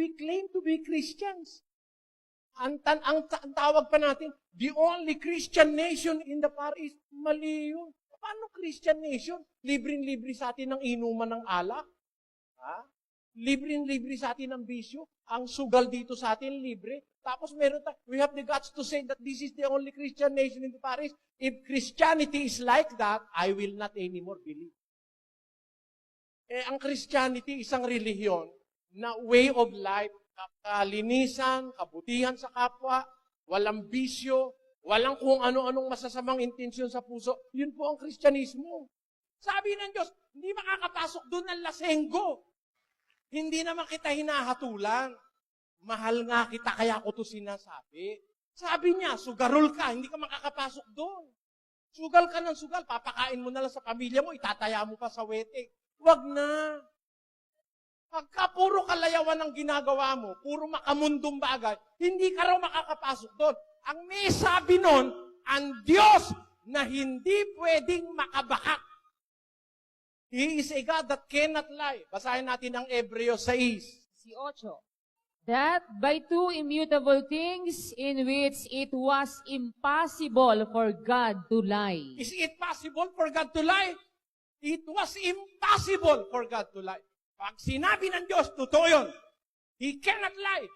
we claim to be Christians. Ang, tan- ang, ang tawag pa natin, the only Christian nation in the Far East, mali yun. Paano Christian nation? Libreng-libre sa atin ng inuman ng alak. Ha? Libreng-libre sa atin ng bisyo. Ang sugal dito sa atin, libre. Tapos meron ta- we have the guts to say that this is the only Christian nation in the Far East. If Christianity is like that, I will not anymore believe. Eh, ang Christianity, isang relihiyon na way of life, kalinisan, kabutihan sa kapwa, walang bisyo, walang kung ano-anong masasamang intensyon sa puso. Yun po ang Kristyanismo. Sabi ng Diyos, hindi makakapasok doon ang lasenggo. Hindi naman kita hinahatulan. Mahal nga kita, kaya ko to sinasabi. Sabi niya, sugarol ka, hindi ka makakapasok doon. Sugal ka ng sugal, papakain mo na lang sa pamilya mo, itataya mo pa sa wete. Wag na. Pagka puro kalayawan ang ginagawa mo, puro makamundong bagay, hindi ka raw makakapasok doon. Ang may sabi nun, ang Diyos na hindi pwedeng makabakak. He is a God that cannot lie. Basahin natin ang Ebreo 6. 18. That by two immutable things in which it was impossible for God to lie. Is it possible for God to lie? It was impossible for God to lie. Pag sinabi ng Diyos, totoo yun. He cannot lie.